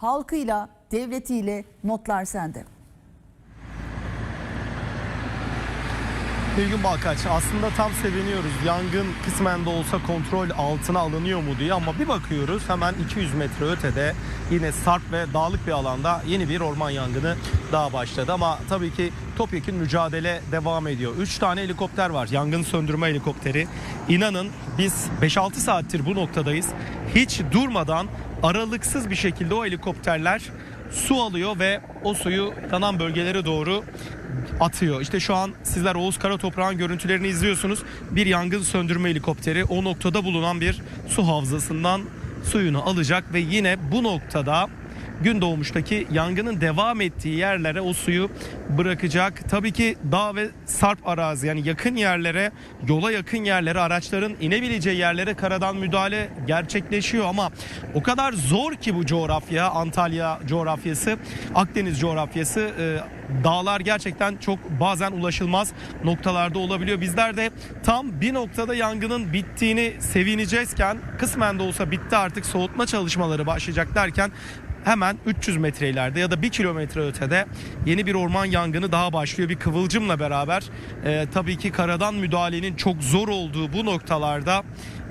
halkıyla, devletiyle notlar sende. Nilgün Balkaç aslında tam seviniyoruz. Yangın kısmen de olsa kontrol altına alınıyor mu diye ama bir bakıyoruz hemen 200 metre ötede yine sarp ve dağlık bir alanda yeni bir orman yangını daha başladı. Ama tabii ki topyekun mücadele devam ediyor. 3 tane helikopter var. Yangın söndürme helikopteri. İnanın biz 5-6 saattir bu noktadayız. Hiç durmadan aralıksız bir şekilde o helikopterler su alıyor ve o suyu yanan bölgelere doğru atıyor. İşte şu an sizler Oğuz Karatoprağ'ın görüntülerini izliyorsunuz. Bir yangın söndürme helikopteri o noktada bulunan bir su havzasından suyunu alacak ve yine bu noktada gün doğmuştaki yangının devam ettiği yerlere o suyu bırakacak. Tabii ki dağ ve sarp arazi yani yakın yerlere, yola yakın yerlere, araçların inebileceği yerlere karadan müdahale gerçekleşiyor ama o kadar zor ki bu coğrafya, Antalya coğrafyası, Akdeniz coğrafyası e, dağlar gerçekten çok bazen ulaşılmaz noktalarda olabiliyor. Bizler de tam bir noktada yangının bittiğini sevineceğizken kısmen de olsa bitti artık soğutma çalışmaları başlayacak derken hemen 300 metre ileride ya da 1 kilometre ötede yeni bir orman yangını daha başlıyor. Bir kıvılcımla beraber e, tabii ki karadan müdahalenin çok zor olduğu bu noktalarda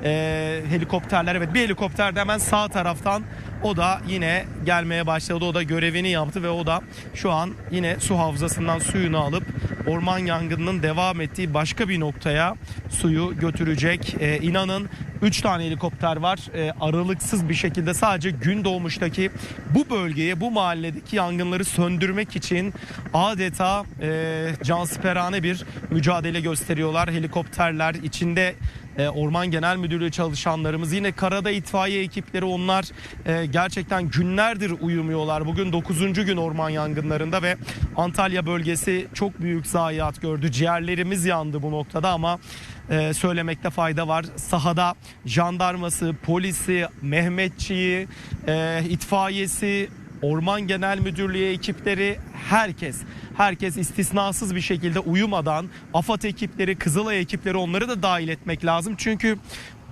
e, helikopterler evet bir helikopter de hemen sağ taraftan o da yine gelmeye başladı. O da görevini yaptı ve o da şu an yine su havzasından suyunu alıp orman yangınının devam ettiği başka bir noktaya suyu götürecek. Ee, inanın 3 tane helikopter var. Ee, aralıksız bir şekilde sadece gün doğmuştaki bu bölgeye, bu mahalledeki yangınları söndürmek için adeta e, cansiperane bir mücadele gösteriyorlar. Helikopterler içinde e, Orman Genel Müdürlüğü çalışanlarımız yine karada itfaiye ekipleri onlar e, gerçekten günlerdir uyumuyorlar. Bugün 9. gün orman yangınlarında ve Antalya bölgesi çok büyük zayiat gördü. Ciğerlerimiz yandı bu noktada ama e, söylemekte fayda var. Sahada jandarması, polisi, Mehmetçiği, e, itfaiyesi, Orman Genel Müdürlüğü ekipleri herkes herkes istisnasız bir şekilde uyumadan AFAD ekipleri, Kızılay ekipleri onları da dahil etmek lazım. Çünkü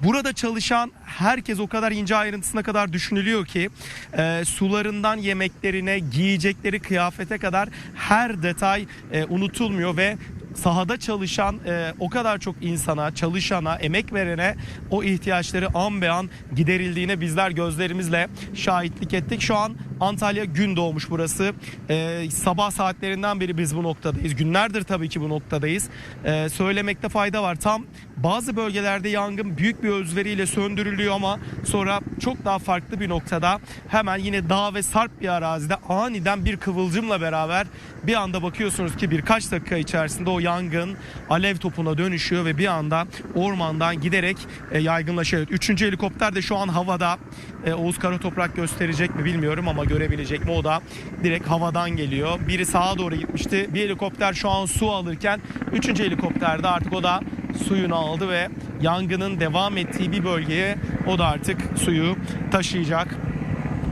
Burada çalışan herkes o kadar ince ayrıntısına kadar düşünülüyor ki e, sularından yemeklerine, giyecekleri kıyafete kadar her detay e, unutulmuyor ve sahada çalışan e, o kadar çok insana, çalışana, emek verene o ihtiyaçları an be an giderildiğine bizler gözlerimizle şahitlik ettik. Şu an Antalya gün doğmuş burası. E, sabah saatlerinden beri biz bu noktadayız. Günlerdir tabii ki bu noktadayız. E, söylemekte fayda var. Tam bazı bölgelerde yangın büyük bir özveriyle söndürülüyor ama sonra çok daha farklı bir noktada hemen yine dağ ve sarp bir arazide aniden bir kıvılcımla beraber bir anda bakıyorsunuz ki birkaç dakika içerisinde o yangın alev topuna dönüşüyor ve bir anda ormandan giderek e, yaygınlaşıyor. Üçüncü helikopter de şu an havada. E, Oğuz Karatoprak gösterecek mi bilmiyorum ama görebilecek mi o da direkt havadan geliyor. Biri sağa doğru gitmişti. Bir helikopter şu an su alırken üçüncü helikopterde artık o da suyunu aldı ve yangının devam ettiği bir bölgeye o da artık suyu taşıyacak.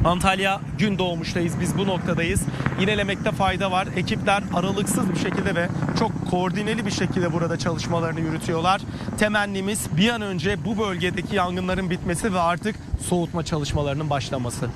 Antalya gün doğmuştayız. Biz bu noktadayız. Yinelemekte fayda var. Ekipler aralıksız bir şekilde ve çok koordineli bir şekilde burada çalışmalarını yürütüyorlar. Temennimiz bir an önce bu bölgedeki yangınların bitmesi ve artık soğutma çalışmalarının başlaması.